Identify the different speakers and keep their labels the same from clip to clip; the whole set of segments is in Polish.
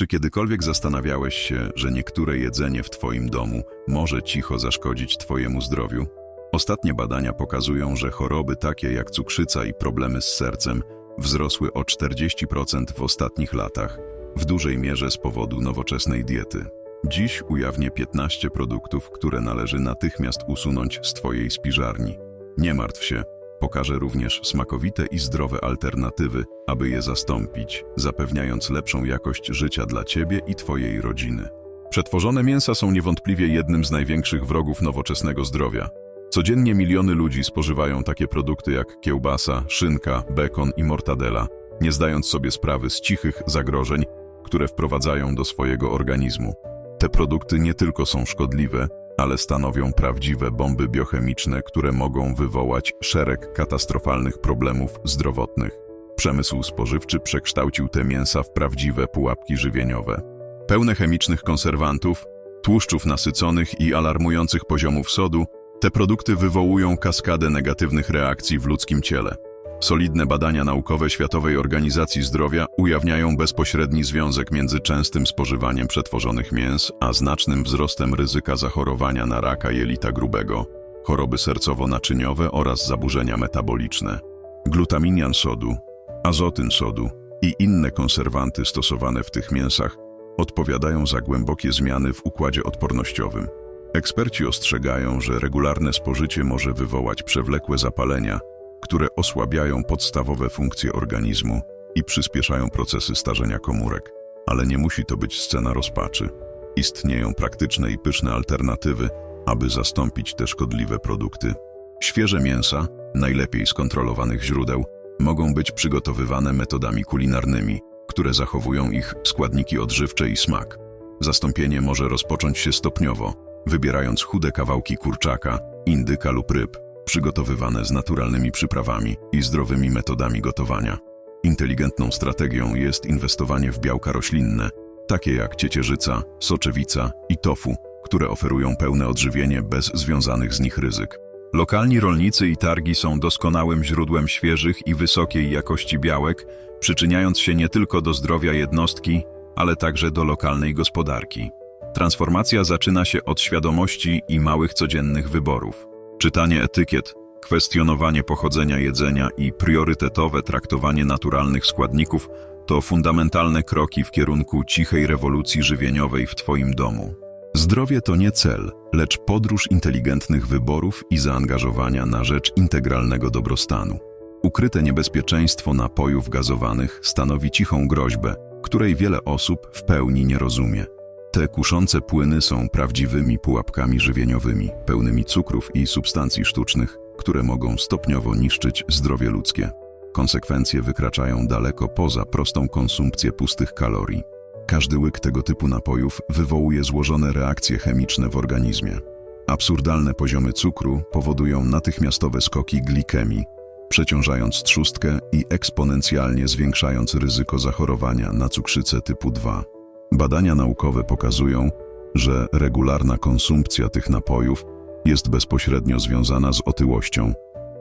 Speaker 1: Czy kiedykolwiek zastanawiałeś się, że niektóre jedzenie w Twoim domu może cicho zaszkodzić Twojemu zdrowiu? Ostatnie badania pokazują, że choroby takie jak cukrzyca i problemy z sercem wzrosły o 40% w ostatnich latach, w dużej mierze z powodu nowoczesnej diety. Dziś ujawnię 15 produktów, które należy natychmiast usunąć z Twojej spiżarni. Nie martw się, pokażę również smakowite i zdrowe alternatywy, aby je zastąpić, zapewniając lepszą jakość życia dla Ciebie i Twojej rodziny. Przetworzone mięsa są niewątpliwie jednym z największych wrogów nowoczesnego zdrowia. Codziennie miliony ludzi spożywają takie produkty jak kiełbasa, szynka, bekon i mortadela, nie zdając sobie sprawy z cichych zagrożeń, które wprowadzają do swojego organizmu. Te produkty nie tylko są szkodliwe, ale stanowią prawdziwe bomby biochemiczne, które mogą wywołać szereg katastrofalnych problemów zdrowotnych. Przemysł spożywczy przekształcił te mięsa w prawdziwe pułapki żywieniowe. Pełne chemicznych konserwantów, tłuszczów nasyconych i alarmujących poziomów sodu, te produkty wywołują kaskadę negatywnych reakcji w ludzkim ciele. Solidne badania naukowe Światowej Organizacji Zdrowia ujawniają bezpośredni związek między częstym spożywaniem przetworzonych mięs a znacznym wzrostem ryzyka zachorowania na raka jelita grubego, choroby sercowo-naczyniowe oraz zaburzenia metaboliczne. Glutaminian sodu, azotyn sodu i inne konserwanty stosowane w tych mięsach odpowiadają za głębokie zmiany w układzie odpornościowym. Eksperci ostrzegają, że regularne spożycie może wywołać przewlekłe zapalenia, które osłabiają podstawowe funkcje organizmu i przyspieszają procesy starzenia komórek. Ale nie musi to być scena rozpaczy. Istnieją praktyczne i pyszne alternatywy, aby zastąpić te szkodliwe produkty. Świeże mięsa, najlepiej z kontrolowanych źródeł, mogą być przygotowywane metodami kulinarnymi, które zachowują ich składniki odżywcze i smak. Zastąpienie może rozpocząć się stopniowo, wybierając chude kawałki kurczaka, indyka lub ryb, przygotowywane z naturalnymi przyprawami i zdrowymi metodami gotowania. Inteligentną strategią jest inwestowanie w białka roślinne, takie jak ciecierzyca, soczewica i tofu, które oferują pełne odżywienie bez związanych z nich ryzyk. Lokalni rolnicy i targi są doskonałym źródłem świeżych i wysokiej jakości białek, przyczyniając się nie tylko do zdrowia jednostki, ale także do lokalnej gospodarki. Transformacja zaczyna się od świadomości i małych codziennych wyborów. Czytanie etykiet, kwestionowanie pochodzenia jedzenia i priorytetowe traktowanie naturalnych składników to fundamentalne kroki w kierunku cichej rewolucji żywieniowej w Twoim domu. Zdrowie to nie cel, lecz podróż inteligentnych wyborów i zaangażowania na rzecz integralnego dobrostanu. Ukryte niebezpieczeństwo napojów gazowanych stanowi cichą groźbę, której wiele osób w pełni nie rozumie. Te kuszące płyny są prawdziwymi pułapkami żywieniowymi, pełnymi cukrów i substancji sztucznych, które mogą stopniowo niszczyć zdrowie ludzkie. Konsekwencje wykraczają daleko poza prostą konsumpcję pustych kalorii. Każdy łyk tego typu napojów wywołuje złożone reakcje chemiczne w organizmie. Absurdalne poziomy cukru powodują natychmiastowe skoki glikemii, przeciążając trzustkę i eksponencjalnie zwiększając ryzyko zachorowania na cukrzycę typu 2. Badania naukowe pokazują, że regularna konsumpcja tych napojów jest bezpośrednio związana z otyłością,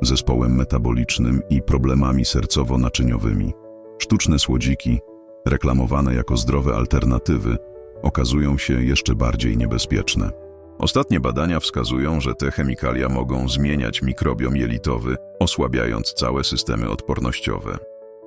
Speaker 1: zespołem metabolicznym i problemami sercowo-naczyniowymi. Sztuczne słodziki, reklamowane jako zdrowe alternatywy, okazują się jeszcze bardziej niebezpieczne. Ostatnie badania wskazują, że te chemikalia mogą zmieniać mikrobiom jelitowy, osłabiając całe systemy odpornościowe.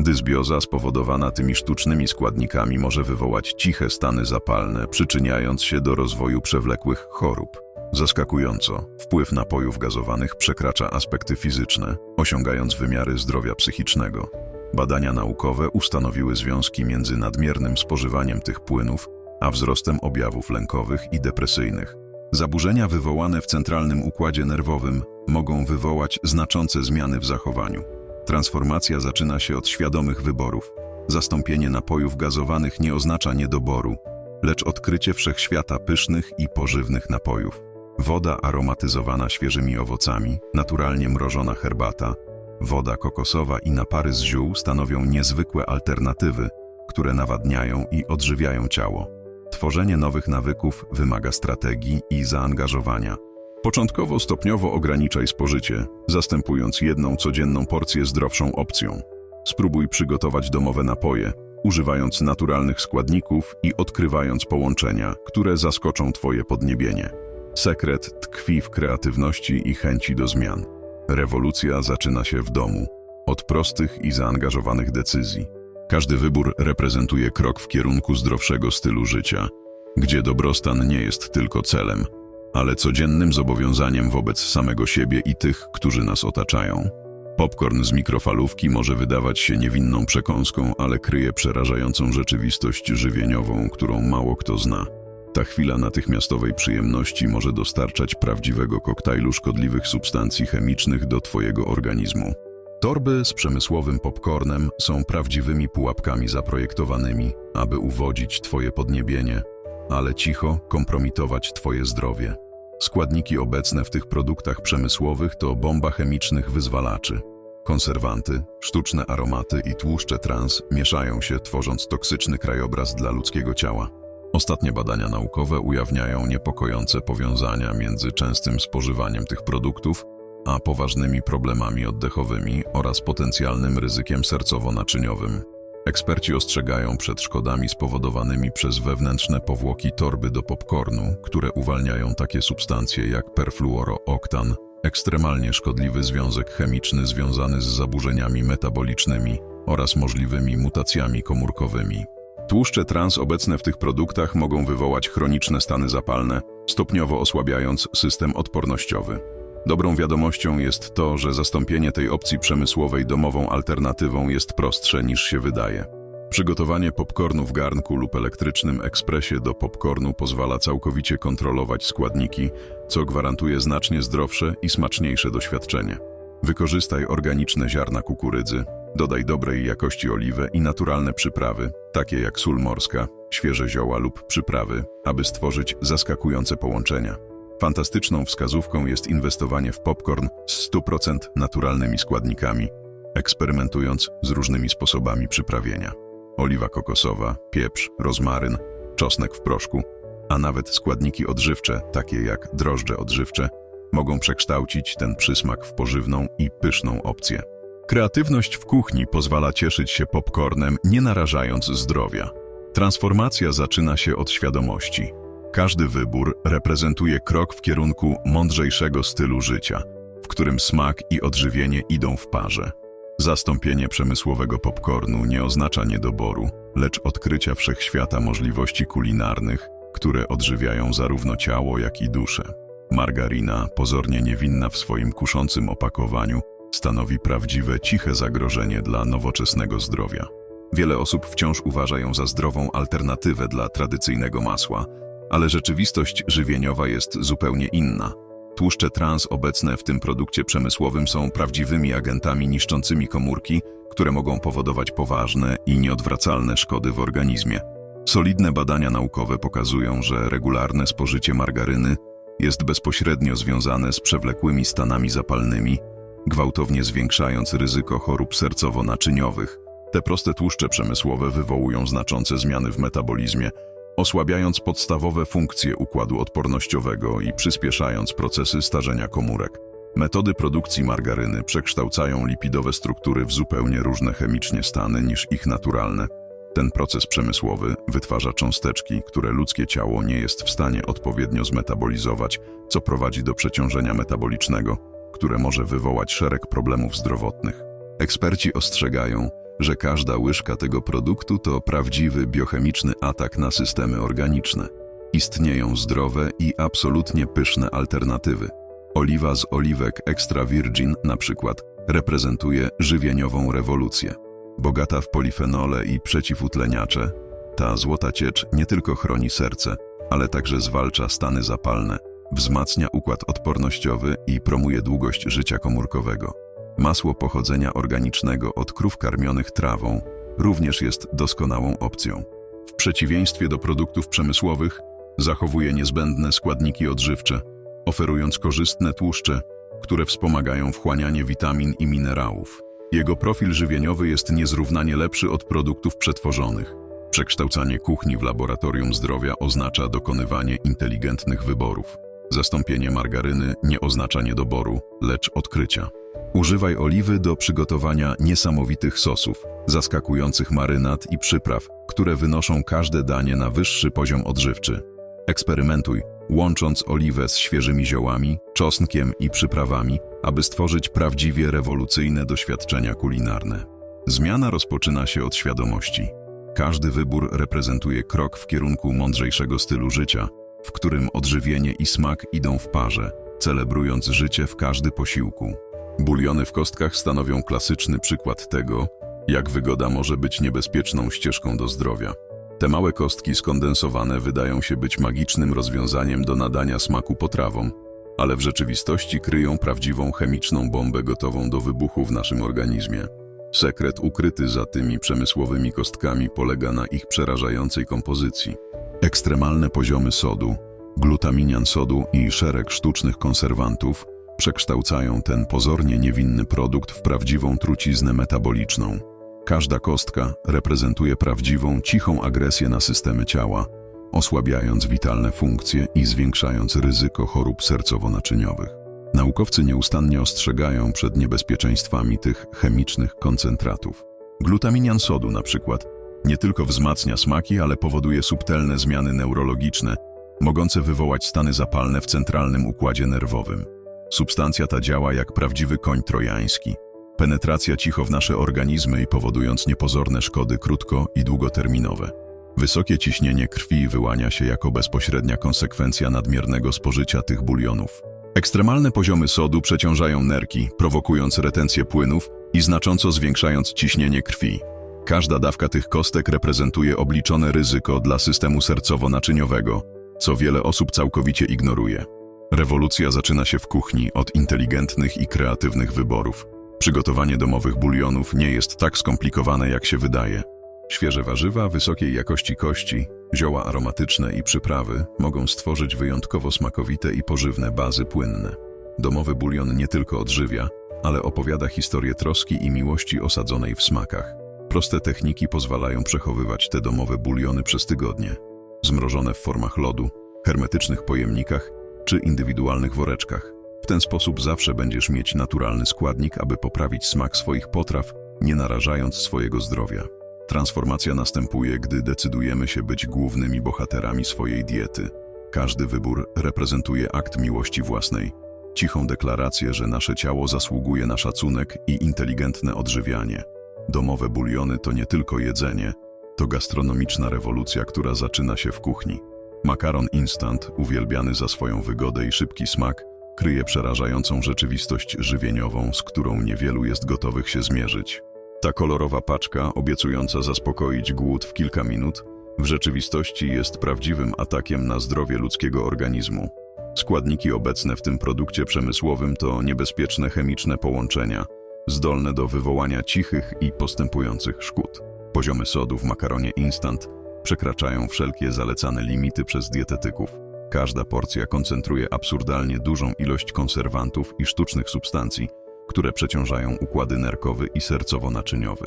Speaker 1: Dysbioza spowodowana tymi sztucznymi składnikami może wywołać ciche stany zapalne, przyczyniając się do rozwoju przewlekłych chorób. Zaskakująco, wpływ napojów gazowanych przekracza aspekty fizyczne, osiągając wymiary zdrowia psychicznego. Badania naukowe ustanowiły związki między nadmiernym spożywaniem tych płynów, a wzrostem objawów lękowych i depresyjnych. Zaburzenia wywołane w centralnym układzie nerwowym mogą wywołać znaczące zmiany w zachowaniu. Transformacja zaczyna się od świadomych wyborów. Zastąpienie napojów gazowanych nie oznacza niedoboru, lecz odkrycie wszechświata pysznych i pożywnych napojów. Woda aromatyzowana świeżymi owocami, naturalnie mrożona herbata, woda kokosowa i napary z ziół stanowią niezwykłe alternatywy, które nawadniają i odżywiają ciało. Tworzenie nowych nawyków wymaga strategii i zaangażowania. Początkowo stopniowo ograniczaj spożycie, zastępując jedną codzienną porcję zdrowszą opcją. Spróbuj przygotować domowe napoje, używając naturalnych składników i odkrywając połączenia, które zaskoczą Twoje podniebienie. Sekret tkwi w kreatywności i chęci do zmian. Rewolucja zaczyna się w domu, od prostych i zaangażowanych decyzji. Każdy wybór reprezentuje krok w kierunku zdrowszego stylu życia, gdzie dobrostan nie jest tylko celem, ale codziennym zobowiązaniem wobec samego siebie i tych, którzy nas otaczają. Popcorn z mikrofalówki może wydawać się niewinną przekąską, ale kryje przerażającą rzeczywistość żywieniową, którą mało kto zna. Ta chwila natychmiastowej przyjemności może dostarczać prawdziwego koktajlu szkodliwych substancji chemicznych do Twojego organizmu. Torby z przemysłowym popcornem są prawdziwymi pułapkami zaprojektowanymi, aby uwodzić Twoje podniebienie, ale cicho kompromitować Twoje zdrowie. Składniki obecne w tych produktach przemysłowych to bomba chemicznych wyzwalaczy. Konserwanty, sztuczne aromaty i tłuszcze trans mieszają się, tworząc toksyczny krajobraz dla ludzkiego ciała. Ostatnie badania naukowe ujawniają niepokojące powiązania między częstym spożywaniem tych produktów a poważnymi problemami oddechowymi oraz potencjalnym ryzykiem sercowo-naczyniowym. Eksperci ostrzegają przed szkodami spowodowanymi przez wewnętrzne powłoki torby do popcornu, które uwalniają takie substancje jak perfluorooktan, ekstremalnie szkodliwy związek chemiczny związany z zaburzeniami metabolicznymi oraz możliwymi mutacjami komórkowymi. Tłuszcze trans obecne w tych produktach mogą wywołać chroniczne stany zapalne, stopniowo osłabiając system odpornościowy. Dobrą wiadomością jest to, że zastąpienie tej opcji przemysłowej domową alternatywą jest prostsze niż się wydaje. Przygotowanie popcornu w garnku lub elektrycznym ekspresie do popcornu pozwala całkowicie kontrolować składniki, co gwarantuje znacznie zdrowsze i smaczniejsze doświadczenie. Wykorzystaj organiczne ziarna kukurydzy, dodaj dobrej jakości oliwę i naturalne przyprawy, takie jak sól morska, świeże zioła lub przyprawy, aby stworzyć zaskakujące połączenia. Fantastyczną wskazówką jest inwestowanie w popcorn z 100% naturalnymi składnikami, eksperymentując z różnymi sposobami przyprawienia. Oliwa kokosowa, pieprz, rozmaryn, czosnek w proszku, a nawet składniki odżywcze, takie jak drożdże odżywcze, mogą przekształcić ten przysmak w pożywną i pyszną opcję. Kreatywność w kuchni pozwala cieszyć się popcornem, nie narażając zdrowia. Transformacja zaczyna się od świadomości. Każdy wybór reprezentuje krok w kierunku mądrzejszego stylu życia, w którym smak i odżywienie idą w parze. Zastąpienie przemysłowego popcornu nie oznacza niedoboru, lecz odkrycia wszechświata możliwości kulinarnych, które odżywiają zarówno ciało, jak i duszę. Margarina, pozornie niewinna w swoim kuszącym opakowaniu, stanowi prawdziwe, ciche zagrożenie dla nowoczesnego zdrowia. Wiele osób wciąż uważa ją za zdrową alternatywę dla tradycyjnego masła, ale rzeczywistość żywieniowa jest zupełnie inna. Tłuszcze trans obecne w tym produkcie przemysłowym są prawdziwymi agentami niszczącymi komórki, które mogą powodować poważne i nieodwracalne szkody w organizmie. Solidne badania naukowe pokazują, że regularne spożycie margaryny jest bezpośrednio związane z przewlekłymi stanami zapalnymi, gwałtownie zwiększając ryzyko chorób sercowo-naczyniowych. Te proste tłuszcze przemysłowe wywołują znaczące zmiany w metabolizmie, osłabiając podstawowe funkcje układu odpornościowego i przyspieszając procesy starzenia komórek. Metody produkcji margaryny przekształcają lipidowe struktury w zupełnie różne chemicznie stany niż ich naturalne. Ten proces przemysłowy wytwarza cząsteczki, które ludzkie ciało nie jest w stanie odpowiednio zmetabolizować, co prowadzi do przeciążenia metabolicznego, które może wywołać szereg problemów zdrowotnych. Eksperci ostrzegają, że każda łyżka tego produktu to prawdziwy biochemiczny atak na systemy organiczne. Istnieją zdrowe i absolutnie pyszne alternatywy. Oliwa z oliwek extra virgin na przykład reprezentuje żywieniową rewolucję. Bogata w polifenole i przeciwutleniacze, ta złota ciecz nie tylko chroni serce, ale także zwalcza stany zapalne, wzmacnia układ odpornościowy i promuje długość życia komórkowego. Masło pochodzenia organicznego od krów karmionych trawą również jest doskonałą opcją. W przeciwieństwie do produktów przemysłowych, zachowuje niezbędne składniki odżywcze, oferując korzystne tłuszcze, które wspomagają wchłanianie witamin i minerałów. Jego profil żywieniowy jest niezrównanie lepszy od produktów przetworzonych. Przekształcanie kuchni w laboratorium zdrowia oznacza dokonywanie inteligentnych wyborów. Zastąpienie margaryny nie oznacza niedoboru, lecz odkrycia. Używaj oliwy do przygotowania niesamowitych sosów, zaskakujących marynat i przypraw, które wynoszą każde danie na wyższy poziom odżywczy. Eksperymentuj, łącząc oliwę z świeżymi ziołami, czosnkiem i przyprawami, aby stworzyć prawdziwie rewolucyjne doświadczenia kulinarne. Zmiana rozpoczyna się od świadomości. Każdy wybór reprezentuje krok w kierunku mądrzejszego stylu życia, w którym odżywienie i smak idą w parze, celebrując życie w każdy posiłku. Buliony w kostkach stanowią klasyczny przykład tego, jak wygoda może być niebezpieczną ścieżką do zdrowia. Te małe kostki skondensowane wydają się być magicznym rozwiązaniem do nadania smaku potrawom, ale w rzeczywistości kryją prawdziwą chemiczną bombę gotową do wybuchu w naszym organizmie. Sekret ukryty za tymi przemysłowymi kostkami polega na ich przerażającej kompozycji. Ekstremalne poziomy sodu, glutaminian sodu i szereg sztucznych konserwantów przekształcają ten pozornie niewinny produkt w prawdziwą truciznę metaboliczną. Każda kostka reprezentuje prawdziwą, cichą agresję na systemy ciała, osłabiając witalne funkcje i zwiększając ryzyko chorób sercowo-naczyniowych. Naukowcy nieustannie ostrzegają przed niebezpieczeństwami tych chemicznych koncentratów. Glutaminian sodu na przykład nie tylko wzmacnia smaki, ale powoduje subtelne zmiany neurologiczne, mogące wywołać stany zapalne w centralnym układzie nerwowym. Substancja ta działa jak prawdziwy koń trojański. Penetracja cicho w nasze organizmy i powodując niepozorne szkody krótko i długoterminowe. Wysokie ciśnienie krwi wyłania się jako bezpośrednia konsekwencja nadmiernego spożycia tych bulionów. Ekstremalne poziomy sodu przeciążają nerki, prowokując retencję płynów i znacząco zwiększając ciśnienie krwi. Każda dawka tych kostek reprezentuje obliczone ryzyko dla systemu sercowo-naczyniowego, co wiele osób całkowicie ignoruje. Rewolucja zaczyna się w kuchni od inteligentnych i kreatywnych wyborów. Przygotowanie domowych bulionów nie jest tak skomplikowane, jak się wydaje. Świeże warzywa, wysokiej jakości kości, zioła aromatyczne i przyprawy mogą stworzyć wyjątkowo smakowite i pożywne bazy płynne. Domowy bulion nie tylko odżywia, ale opowiada historię troski i miłości osadzonej w smakach. Proste techniki pozwalają przechowywać te domowe buliony przez tygodnie. Zmrożone w formach lodu, hermetycznych pojemnikach czy indywidualnych woreczkach. W ten sposób zawsze będziesz mieć naturalny składnik, aby poprawić smak swoich potraw, nie narażając swojego zdrowia. Transformacja następuje, gdy decydujemy się być głównymi bohaterami swojej diety. Każdy wybór reprezentuje akt miłości własnej, cichą deklarację, że nasze ciało zasługuje na szacunek i inteligentne odżywianie. Domowe buliony to nie tylko jedzenie, to gastronomiczna rewolucja, która zaczyna się w kuchni. Makaron instant, uwielbiany za swoją wygodę i szybki smak, kryje przerażającą rzeczywistość żywieniową, z którą niewielu jest gotowych się zmierzyć. Ta kolorowa paczka, obiecująca zaspokoić głód w kilka minut, w rzeczywistości jest prawdziwym atakiem na zdrowie ludzkiego organizmu. Składniki obecne w tym produkcie przemysłowym to niebezpieczne chemiczne połączenia, zdolne do wywołania cichych i postępujących szkód. Poziomy sodu w makaronie instant przekraczają wszelkie zalecane limity przez dietetyków. Każda porcja koncentruje absurdalnie dużą ilość konserwantów i sztucznych substancji, które przeciążają układy nerkowy i sercowo-naczyniowy.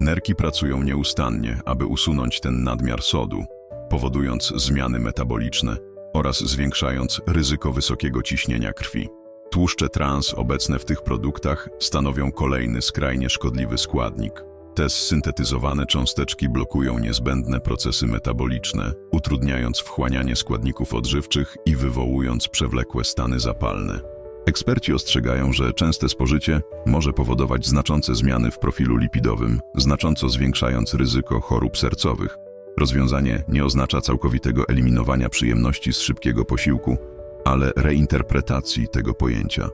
Speaker 1: Nerki pracują nieustannie, aby usunąć ten nadmiar sodu, powodując zmiany metaboliczne oraz zwiększając ryzyko wysokiego ciśnienia krwi. Tłuszcze trans obecne w tych produktach stanowią kolejny skrajnie szkodliwy składnik. Te zsyntetyzowane cząsteczki blokują niezbędne procesy metaboliczne, utrudniając wchłanianie składników odżywczych i wywołując przewlekłe stany zapalne. Eksperci ostrzegają, że częste spożycie może powodować znaczące zmiany w profilu lipidowym, znacząco zwiększając ryzyko chorób sercowych. Rozwiązanie nie oznacza całkowitego eliminowania przyjemności z szybkiego posiłku, ale reinterpretacji tego pojęcia.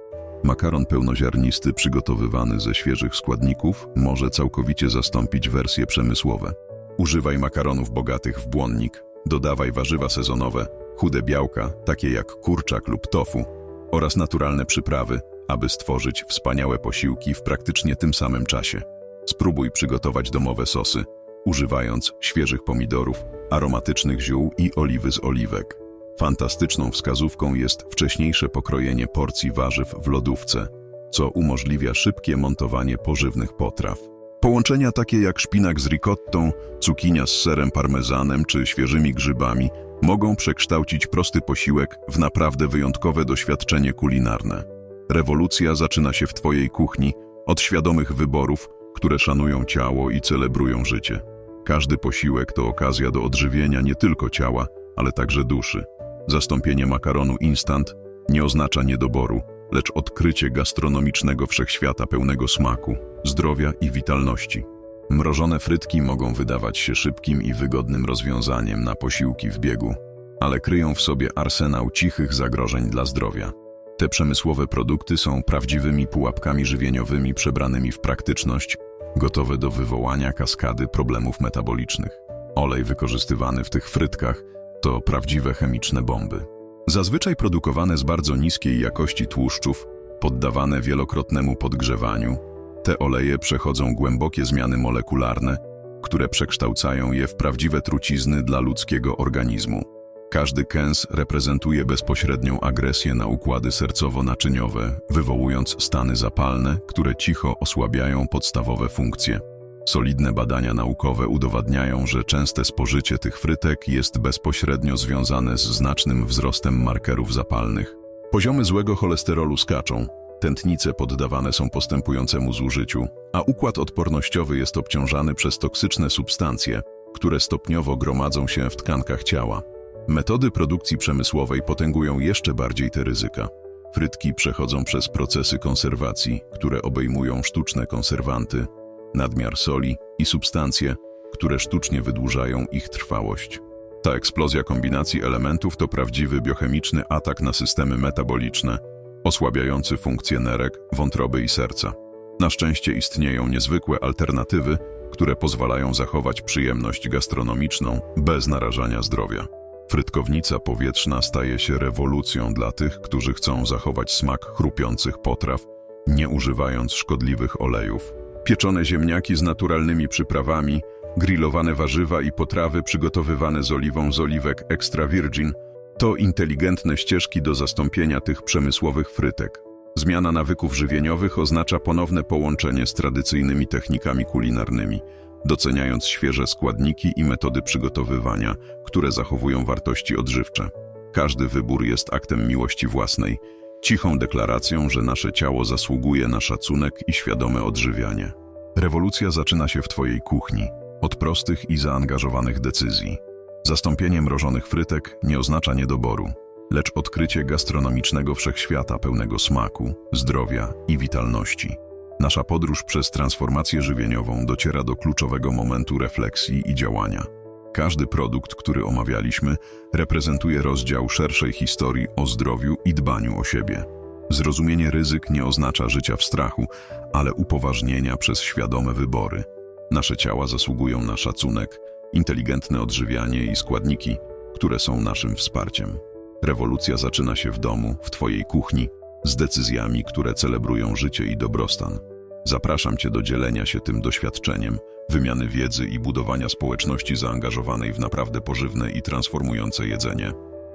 Speaker 1: Makaron pełnoziarnisty przygotowywany ze świeżych składników może całkowicie zastąpić wersje przemysłowe. Używaj makaronów bogatych w błonnik, dodawaj warzywa sezonowe, chude białka, takie jak kurczak lub tofu, oraz naturalne przyprawy, aby stworzyć wspaniałe posiłki w praktycznie tym samym czasie. Spróbuj przygotować domowe sosy, używając świeżych pomidorów, aromatycznych ziół i oliwy z oliwek. Fantastyczną wskazówką jest wcześniejsze pokrojenie porcji warzyw w lodówce, co umożliwia szybkie montowanie pożywnych potraw. Połączenia takie jak szpinak z ricottą, cukinia z serem parmezanem czy świeżymi grzybami mogą przekształcić prosty posiłek w naprawdę wyjątkowe doświadczenie kulinarne. Rewolucja zaczyna się w Twojej kuchni od świadomych wyborów, które szanują ciało i celebrują życie. Każdy posiłek to okazja do odżywienia nie tylko ciała, ale także duszy. Zastąpienie makaronu instant nie oznacza niedoboru, lecz odkrycie gastronomicznego wszechświata pełnego smaku, zdrowia i witalności. Mrożone frytki mogą wydawać się szybkim i wygodnym rozwiązaniem na posiłki w biegu, ale kryją w sobie arsenał cichych zagrożeń dla zdrowia. Te przemysłowe produkty są prawdziwymi pułapkami żywieniowymi przebranymi w praktyczność, gotowe do wywołania kaskady problemów metabolicznych. Olej wykorzystywany w tych frytkach to prawdziwe chemiczne bomby. Zazwyczaj produkowane z bardzo niskiej jakości tłuszczów, poddawane wielokrotnemu podgrzewaniu, te oleje przechodzą głębokie zmiany molekularne, które przekształcają je w prawdziwe trucizny dla ludzkiego organizmu. Każdy kęs reprezentuje bezpośrednią agresję na układy sercowo-naczyniowe, wywołując stany zapalne, które cicho osłabiają podstawowe funkcje. Solidne badania naukowe udowadniają, że częste spożycie tych frytek jest bezpośrednio związane z znacznym wzrostem markerów zapalnych. Poziomy złego cholesterolu skaczą, tętnice poddawane są postępującemu zużyciu, a układ odpornościowy jest obciążany przez toksyczne substancje, które stopniowo gromadzą się w tkankach ciała. Metody produkcji przemysłowej potęgują jeszcze bardziej te ryzyka. Frytki przechodzą przez procesy konserwacji, które obejmują sztuczne konserwanty, nadmiar soli i substancje, które sztucznie wydłużają ich trwałość. Ta eksplozja kombinacji elementów to prawdziwy biochemiczny atak na systemy metaboliczne, osłabiający funkcje nerek, wątroby i serca. Na szczęście istnieją niezwykłe alternatywy, które pozwalają zachować przyjemność gastronomiczną bez narażania zdrowia. Frytkownica powietrzna staje się rewolucją dla tych, którzy chcą zachować smak chrupiących potraw, nie używając szkodliwych olejów. Pieczone ziemniaki z naturalnymi przyprawami, grillowane warzywa i potrawy przygotowywane z oliwą z oliwek extra virgin to inteligentne ścieżki do zastąpienia tych przemysłowych frytek. Zmiana nawyków żywieniowych oznacza ponowne połączenie z tradycyjnymi technikami kulinarnymi, doceniając świeże składniki i metody przygotowywania, które zachowują wartości odżywcze. Każdy wybór jest aktem miłości własnej, cichą deklaracją, że nasze ciało zasługuje na szacunek i świadome odżywianie. Rewolucja zaczyna się w Twojej kuchni, od prostych i zaangażowanych decyzji. Zastąpienie mrożonych frytek nie oznacza niedoboru, lecz odkrycie gastronomicznego wszechświata pełnego smaku, zdrowia i witalności. Nasza podróż przez transformację żywieniową dociera do kluczowego momentu refleksji i działania. Każdy produkt, który omawialiśmy, reprezentuje rozdział szerszej historii o zdrowiu i dbaniu o siebie. Zrozumienie ryzyk nie oznacza życia w strachu, ale upoważnienia przez świadome wybory. Nasze ciała zasługują na szacunek, inteligentne odżywianie i składniki, które są naszym wsparciem. Rewolucja zaczyna się w domu, w Twojej kuchni, z decyzjami, które celebrują życie i dobrostan. Zapraszam Cię do dzielenia się tym doświadczeniem, wymiany wiedzy i budowania społeczności zaangażowanej w naprawdę pożywne i transformujące jedzenie.